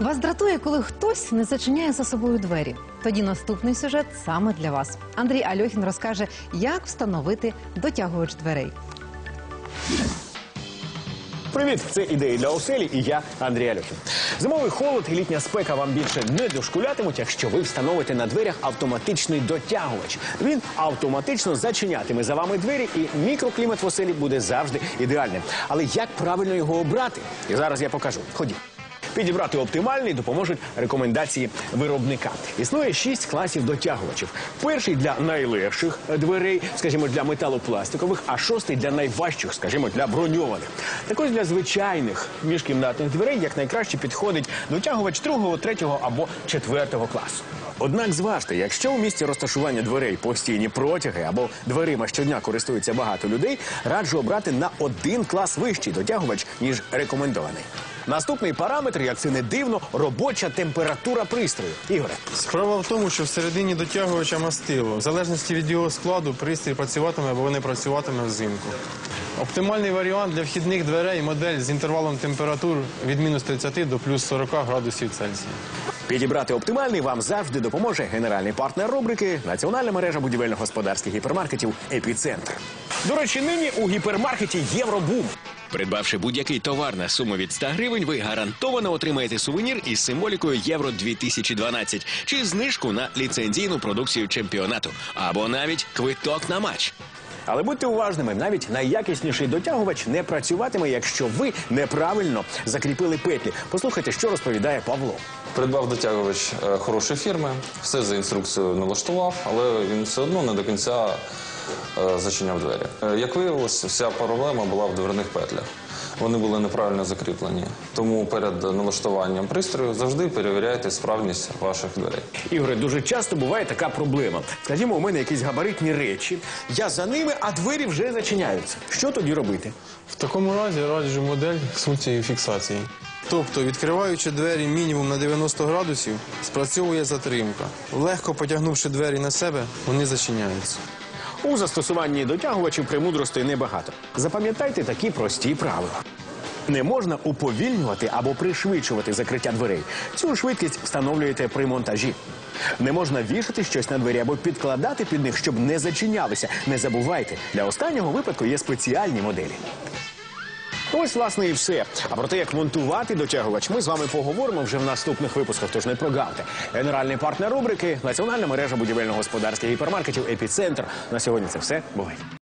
Вас дратує, коли хтось не зачиняє за собою двері. Тоді наступний сюжет саме для вас. Андрій Альохін розкаже, як встановити дотягувач дверей. Привіт, це ідеї для оселі і я Андрій Альохін. Зимовий холод і літня спека вам більше не дошкулятимуть, якщо ви встановите на дверях автоматичний дотягувач. Він автоматично зачинятиме за вами двері, і мікроклімат в оселі буде завжди ідеальним. Але як правильно його обрати? І зараз я покажу. Ходіть. Підібрати оптимальний допоможуть рекомендації виробника. Існує шість класів дотягувачів. Перший для найлегших дверей, скажімо, для металопластикових, а шостий для найважчих, скажімо, для броньованих. Так ось для звичайних міжкімнатних дверей як найкраще підходить дотягувач другого, третього або четвертого класу. Однак зважте, якщо у місці розташування дверей постійні протяги або дверима щодня користується багато людей, раджу обрати на один клас вищий дотягувач, ніж рекомендований. Наступний параметр, як це не дивно, робоча температура пристрою. Ігоре, Справа в тому, що всередині дотягувача мастило. В залежності від його складу пристрій працюватиме або не працюватиме взимку. Оптимальний варіант для вхідних дверей модель з інтервалом температур від мінус 30 до плюс 40 градусів Цельсія. Підібрати оптимальний вам завжди допоможе генеральний партнер рубрики Національна мережа будівельно-господарських гіпермаркетів Епіцентр. До речі, нині у гіпермаркеті Євробум. Придбавши будь-який товар на суму від 100 гривень, ви гарантовано отримаєте сувенір із символікою Євро 2012 чи знижку на ліцензійну продукцію чемпіонату або навіть квиток на матч. Але будьте уважними, навіть найякісніший дотягувач не працюватиме, якщо ви неправильно закріпили петлі. Послухайте, що розповідає Павло. Придбав дотягувач е, хорошої фірми, все за інструкцією налаштував, але він все одно не до кінця зачиняв двері. Е, Як виявилось, вся проблема була в дверних петлях. Вони були неправильно закріплені. Тому перед налаштуванням пристрою завжди перевіряйте справність ваших дверей. Ігоре, дуже часто буває така проблема. Скажімо, у мене якісь габаритні речі, я за ними, а двері вже зачиняються. Що тоді робити? В такому разі раджу модель з функцією фіксації. Тобто, відкриваючи двері мінімум на 90 градусів, спрацьовує затримка. Легко потягнувши двері на себе, вони зачиняються. У застосуванні дотягувачів примудрості небагато. Запам'ятайте такі прості правила. Не можна уповільнювати або пришвидшувати закриття дверей. Цю швидкість встановлюєте при монтажі. Не можна вішати щось на двері або підкладати під них, щоб не зачинялися. Не забувайте, для останнього випадку є спеціальні моделі. Ось, власне, і все. А про те, як монтувати дотягувач, ми з вами поговоримо вже в наступних випусках. Тож не прогавте. Генеральний партнер рубрики Національна мережа будівельно-господарських гіпермаркетів Епіцентр. На сьогодні це все. Бувайте.